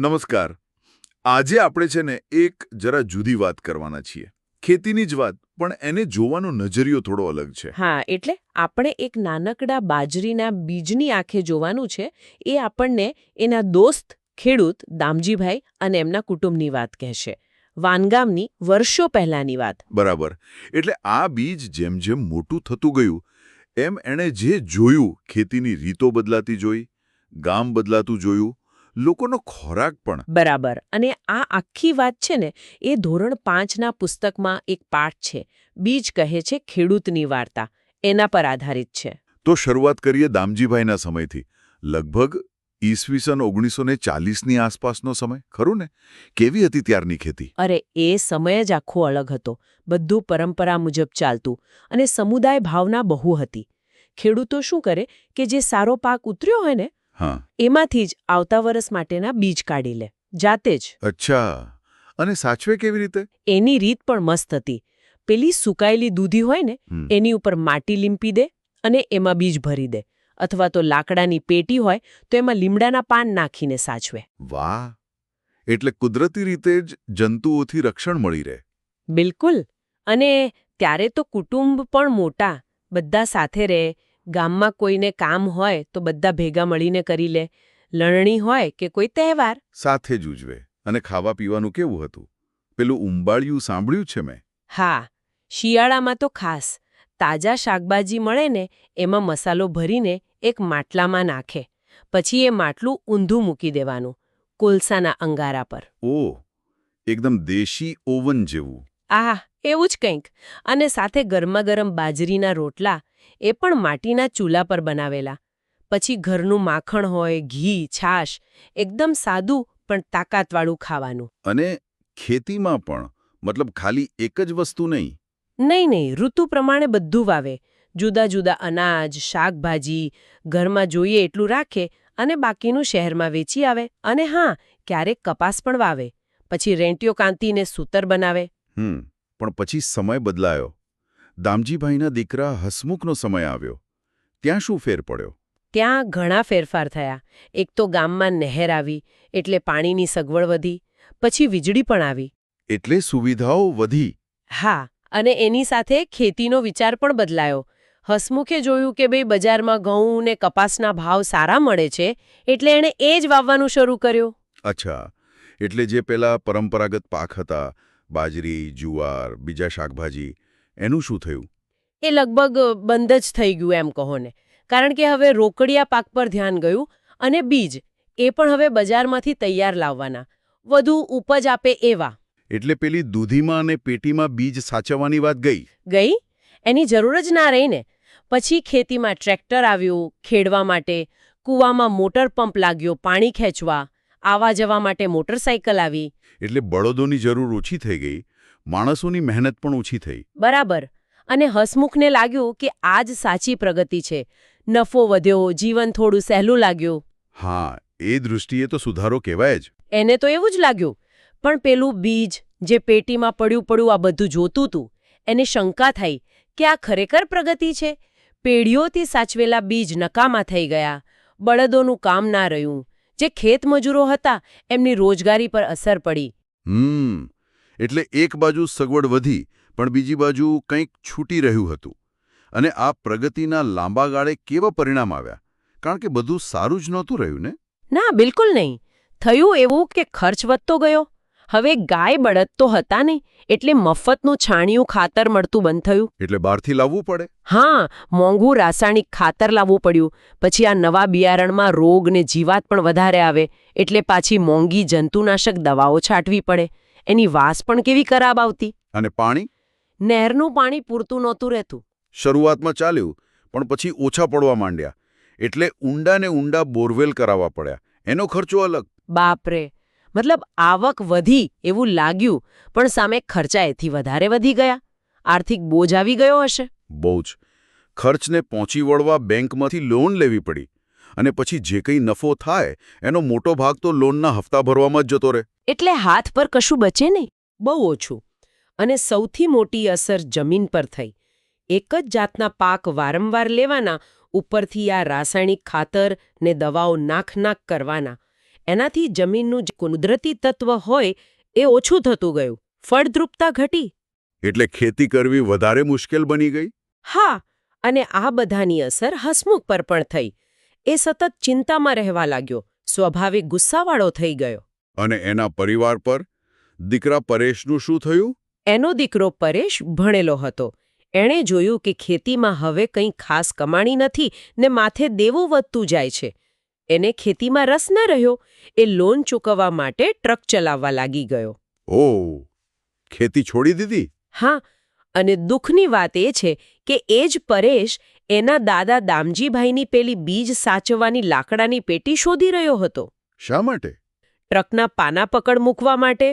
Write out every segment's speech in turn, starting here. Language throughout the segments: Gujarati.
નમસ્કાર. આજે આપણે છે ને એક જરા જુદી વાત કરવાના છીએ. ખેતીની જ વાત પણ એને જોવાનો નજરિયો થોડો અલગ છે. હા એટલે આપણે એક નાનકડા બાજરીના બીજની આંખે જોવાનું છે એ આપણને એના દોસ્ત ખેડૂત દામજીભાઈ અને એમના કુટુંબની વાત કહેશે. વાનગામની વર્ષો પહેલાની વાત. બરાબર. એટલે આ બીજ જેમ જેમ મોટું થતું ગયું એમ એણે જે જોયું ખેતીની રીતો બદલાતી જોઈ ગામ બદલાતું જોયું લોકોનો ખોરાક પણ. બરાબર. અને આ આખી વાત છે ને એ ધોરણ પાંચના પુસ્તકમાં એક પાઠ છે. બીજ કહે છે ખેડૂતની વાર્તા. એના પર આધારિત છે. તો શરૂઆત કરીએ દામજીભાઈના સમયથી. લગભગ ઈસવીસન ઓગણીસો ને ચાલીસની આસપાસનો સમય ખરું ને? કેવી હતી ત્યારની ખેતી? અરે એ સમય જ આખો અલગ હતો. બધું પરંપરા મુજબ ચાલતું અને સમુદાય ભાવના બહુ હતી. ખેડૂતો શું કરે કે જે સારો પાક ઉતર્યો હોય ને એમાંથી જ આવતા વરસ માટેના બીજ કાઢી લે. જાતે જ. અચ્છા. અને સાચવે કેવી રીતે? એની રીત પણ મસ્ત હતી. પેલી સુકાયેલી દૂધી હોય ને એની ઉપર માટી લીંપી દે અને એમાં બીજ ભરી દે. અથવા તો લાકડાની પેટી હોય તો એમાં લીમડાના પાન નાખીને સાચવે. વાહ. એટલે કુદરતી રીતે જ જંતુઓથી રક્ષણ મળી રહે. બિલકુલ. અને ત્યારે તો કુટુંબ પણ મોટા બધા સાથે રહે ગામમાં કોઈને કામ હોય તો બધા ભેગા મળીને કરી લે. લણણી હોય કે કોઈ તહેવાર? સાથે જ ઉજવે. અને ખાવા પીવાનું કેવું હતું? પેલું ઉંબાળિયું સાંભળ્યું છે મેં? હા શિયાળામાં તો ખાસ. તાજા શાકભાજી મળે ને એમાં મસાલો ભરીને એક માટલામાં નાખે. પછી એ માટલું ઊંધું મૂકી દેવાનું કોલસાના અંગારા પર. ઓહ એકદમ દેશી ઓવન જેવું. આહ એવું જ કંઈક. અને સાથે ગરમાગરમ બાજરીના રોટલા એ પણ માટીના ચૂલા પર બનાવેલા. પછી ઘરનું માખણ હોય ઘી છાશ એકદમ સાદું પણ તાકાતવાળું ખાવાનું. અને ખેતીમાં પણ? મતલબ ખાલી એક જ વસ્તુ નહીં? નહીં નહીં ઋતુ પ્રમાણે બધું વાવે. જુદા જુદા અનાજ શાકભાજી ઘરમાં જોઈએ એટલું રાખે અને બાકીનું શહેરમાં વેચી આવે. અને હા ક્યારેક કપાસ પણ વાવે. પછી રેંટિયો કાંતીને સૂતર બનાવે. હમ. પણ પછી સમય બદલાયો. દામજીભાઈના દીકરા હસમુખનો સમય આવ્યો. ત્યાં શું ફેર પડ્યો? ત્યાં ઘણા ફેરફાર થયા. એક તો ગામમાં નહેર આવી એટલે પાણીની સગવડ વધી પછી વીજળી પણ આવી. એટલે સુવિધાઓ વધી. હા અને એની સાથે ખેતીનો વિચાર પણ બદલાયો. હસમુખે જોયું કે ભાઈ બજારમાં ઘઉં ને કપાસના ભાવ સારા મળે છે એટલે એણે એ જ વાવવાનું શરૂ કર્યું. અચ્છા. એટલે જે પેલા પરંપરાગત પાક હતા બાજરી જુવાર બીજા શાકભાજી એનું શું થયું? એ લગભગ બંધ જ થઈ ગયું એમ કહો ને. કારણ કે હવે રોકડિયા પાક પર ધ્યાન ગયું અને બીજ એ પણ હવે બજારમાંથી તૈયાર લાવવાના. વધુ ઉપજ આપે એવા. એટલે પેલી દૂધીમાં અને પેટીમાં બીજ સાચવવાની વાત ગઈ? ગઈ? એની જરૂર જ ના રહીને પછી ખેતીમાં ટ્રેક્ટર આવ્યું ખેડવા માટે કૂવામાં મોટર પંપ લાગ્યો પાણી ખેંચવા. આવા જવા માટે મોટરસાઇકલ આવી. એટલે બળદોની જરૂર ઓછી થઈ ગઈ માણસોની મહેનત પણ ઓછી થઈ. બરાબર. અને હસમુખને લાગ્યું કે આ જ સાચી પ્રગતિ છે. નફો વધ્યો જીવન થોડું સહેલું લાગ્યું. હા એ દૃષ્ટિએ તો સુધારો કહેવાય જ. એને તો એવું જ લાગ્યું. પણ પેલું બીજ જે પેટીમાં પડ્યું પડ્યું આ બધું જોતું હતું એને શંકા થઈ કે આ ખરેખર પ્રગતિ છે? પેઢીઓથી સાચવેલા બીજ નકામા થઈ ગયા. બળદોનું કામ ના રહ્યું. જે ખેતમજૂરો હતા એમની રોજગારી પર અસર પડી. હમ એટલે એક બાજુ સગવડ વધી પણ બીજી બાજુ કંઈક છૂટી રહ્યું હતું. અને આ પ્રગતિના લાંબા ગાળે કેવા પરિણામ આવ્યા? કારણ કે બધું સારું જ નહોતું રહ્યું ને? ના બિલકુલ નહીં. થયું એવું કે ખર્ચ વધતો ગયો? હવે ગાય બળદ તો હતા નહીં એટલે મફતનું છાણિયું ખાતર મળતું બંધ થયું. એટલે બહારથી લાવવું પડે? હા મોંઘું રાસાયણિક ખાતર લાવવું પડ્યું. પછી આ નવા બિયારણમાં રોગ ને જીવાત પણ વધારે આવે એટલે પાછી મોંઘી જંતુનાશક દવાઓ છાંટવી પડે. એની વાસ પણ કેવી ખરાબ આવતી? અને પાણી? નહેરનું પાણી પૂરતું નહોતું રહેતું. શરૂઆતમાં ચાલ્યું પણ પછી ઓછા પડવા માંડ્યા. એટલે ઊંડા ને ઊંડા બોરવેલ કરાવવા પડ્યા. એનો ખર્ચો અલગ. બાપરે મતલબ આવક વધી એવું લાગ્યું પણ સામે ખર્ચા એથી વધારે વધી ગયા. આર્થિક બોજ આવી ગયો હશે. બહુ જ ખર્ચને પહોંચી વળવા બેંકમાંથી લોન લેવી પડી અને પછી જે કંઈ નફો થાય એનો મોટો ભાગ તો લોનના હપ્તા ભરવામાં જ જતો રહે. એટલે હાથ પર કશું બચે નહીં? બહુ ઓછું. અને સૌથી મોટી અસર જમીન પર થઈ. એક જ જાતના પાક વારંવાર લેવાના ઉપરથી આ રાસાયણિક ખાતર ને દવાઓ નાખ નાખ કરવાના. એનાથી જમીનનું જે કુદરતી તત્વ હોય એ ઓછું થતું ગયું. ફળદ્રુપતા ઘટી. એટલે ખેતી કરવી વધારે મુશ્કેલ બની ગઈ? હા અને આ બધાની અસર હસમુખ પર પણ થઈ. એ સતત ચિંતામાં રહેવા લાગ્યો. સ્વાભાવિક ગુસ્સાવાળો થઈ ગયો. અને એના પરિવાર પર? દીકરા પરેશનું શું થયું? એનો દીકરો પરેશ ભણેલો હતો. એણે જોયું કે ખેતીમાં હવે કંઈ ખાસ કમાણી નથી ને માથે દેવું વધતું જાય છે. એને ખેતીમાં રસ ન રહ્યો એ લોન ચૂકવવા માટે ટ્રક ચલાવવા લાગી ગયો. ઓ ખેતી છોડી દીધી? હા અને દુઃખની વાત એ છે કે એ જ પરેશ એના દાદા દામજીભાઈની પેલી બીજ સાચવવાની લાકડાની પેટી શોધી રહ્યો હતો. શા માટે? ટ્રકના પાના પકડ મૂકવા માટે.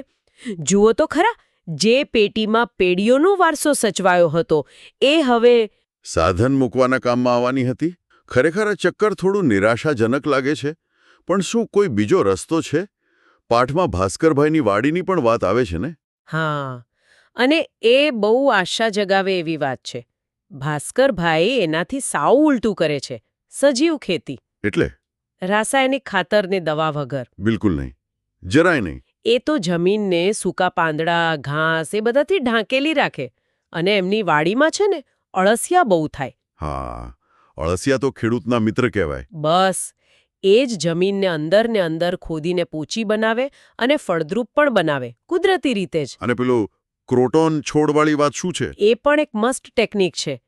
જુઓ તો ખરા જે પેટીમાં પેઢીઓનો વારસો સચવાયો હતો એ હવે સાધન મૂકવાના કામમાં આવવાની હતી? ખરેખર આ ચક્કર થોડું નિરાશાજનક લાગે છે? પણ શું કોઈ બીજો રસ્તો છે? પાઠમાં ભાસ્કરભાઈની વાડીની પણ વાત આવે છે ને? હા. અને એ બહુ આશા જગાવે એવી વાત છે. ભાસ્કરભાઈ એનાથી સાવ ઉલટું કરે છે. સજીવ ખેતી. એટલે? રાસાયણિક ખાતરને દવા વગર. બિલકુલ નહીં. જરાય નહીં. એ તો જમીનને સૂકા પાંદડા ઘાસ એ બધાથી ઢાંકેલી રાખે. અને એમની વાડીમાં છે ને અળસિયા બહુ થાય. હા. અળસિયા તો ખેડૂતના મિત્ર કહેવાય. બસ. એ જ જમીનને અંદર ને અંદર ખોદીને પોચી બનાવે અને ફળદ્રુપ પણ બનાવે કુદરતી રીતે જ. અને પેલું ક્રોટોન છોડવાળી વાત શું છે? એ પણ એક મસ્ત ટેકનિક છે.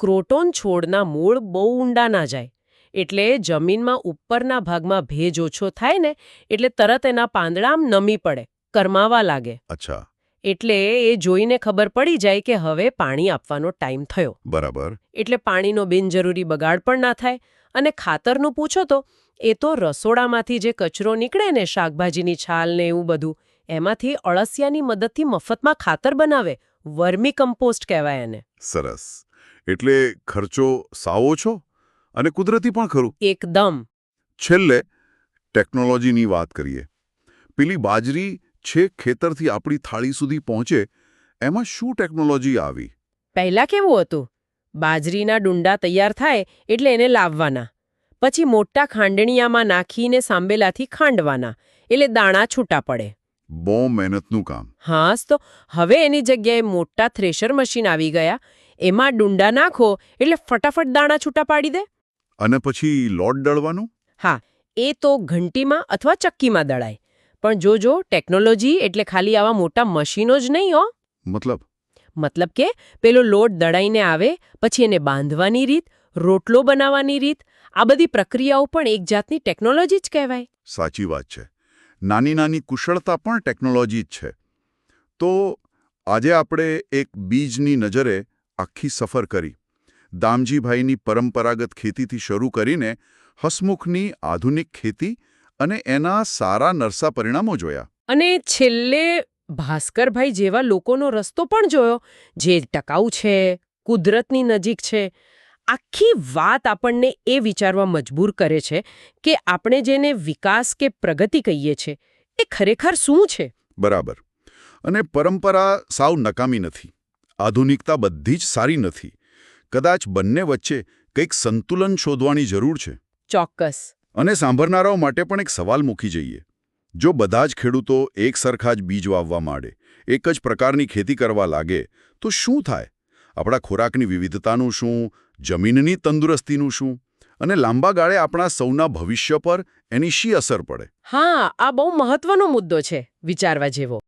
ક્રોટોન છોડના મૂળ બહુ ઊંડા ના જાય. એટલે જમીનમાં ઉપરના ભાગમાં ભેજ ઓછો થાય ને એટલે તરત એના પાંદડામ નમી પડે કરમાવા લાગે. અચ્છા. એટલે એ જોઈને ખબર પડી જાય કે હવે પાણી આપવાનો ટાઈમ થયો. બરાબર. એટલે પાણીનો બિનજરૂરી બગાડ પણ ના થાય. અને ખાતરનું પૂછો તો એ તો રસોડામાંથી જે કચરો નીકળે ને શાકભાજીની છાલ ને એવું બધું એમાંથી અળસિયાની મદદથી મફતમાં ખાતર બનાવે. વર્મી કમ્પોસ્ટ કહેવાય એને. સરસ. એટલે ખર્ચો સાવ ઓછો? અને કુદરતી પણ ખરું? એકદમ. છેલ્લે ટેકનોલોજીની વાત કરીએ. પેલી બાજરી છેક ખેતરથી આપણી થાળી સુધી પહોંચે એમાં શું ટેકનોલોજી આવી? પહેલા કેવું હતું? બાજરીના ડુંડા તૈયાર થાય એટલે એને લાવવાના. પછી મોટા ખાંડણીયામાં નાખીને સાંબેલાથી ખાંડવાના એટલે દાણા છૂટા પડે. બહુ મહેનતનું કામ. હાસ તો હવે એની જગ્યાએ મોટા થ્રેશર મશીન આવી ગયા. એમાં ડુંડા નાખો એટલે ફટાફટ દાણા છૂટા પાડી દે. અને પછી લોટ દળવાનું? હા એ તો ઘંટીમાં અથવા ચક્કીમાં દળાય. પણ જો જો ટેકનોલોજી એટલે ખાલી આવા મોટા મશીનો જ નહીં હો. મતલબ? મતલબ કે પેલો લોટ દળાઈને આવે પછી એને બાંધવાની રીત રોટલો બનાવવાની રીત આ બધી પ્રક્રિયાઓ પણ એક જાતની ટેકનોલોજી જ કહેવાય. સાચી વાત છે. નાની નાની કુશળતા પણ ટેકનોલોજી જ છે. તો આજે આપણે એક બીજની નજરે આખી સફર કરી. દામજીભાઈની પરંપરાગત ખેતીથી શરૂ કરીને હસમુખની આધુનિક ખેતી અને એના સારા નરસા પરિણામો જોયા. અને છેલ્લે ભાસ્કરભાઈ જેવા લોકોનો રસ્તો પણ જોયો જે ટકાઉ છે કુદરતની નજીક છે. આખી વાત આપણને એ વિચારવા મજબૂર કરે છે કે આપણે જેને વિકાસ કે પ્રગતિ કહીએ છીએ એ ખરેખર શું છે? બરાબર. અને પરંપરા સાવ નકામી નથી. આધુનિકતા બધી જ સારી નથી. કદાચ બંને વચ્ચે કંઈક સંતુલન શોધવાની જરૂર છે. ચોક્કસ. અને સાંભળનારાઓ માટે પણ એક સવાલ મૂકી જઈએ. જો બધા જ ખેડૂતો એક સરખા જ બીજ વાવવા માંડે, એક જ પ્રકારની ખેતી કરવા લાગે, તો શું થાય? આપણા ખોરાકની વિવિધતાનું શું? જમીનની તંદુરસ્તીનું શું? અને લાંબા ગાળે આપણા સૌના ભવિષ્ય પર એની શી અસર પડે? હા, આ બહુ મહત્વનો મુદ્દો છે, વિચારવા જેવો.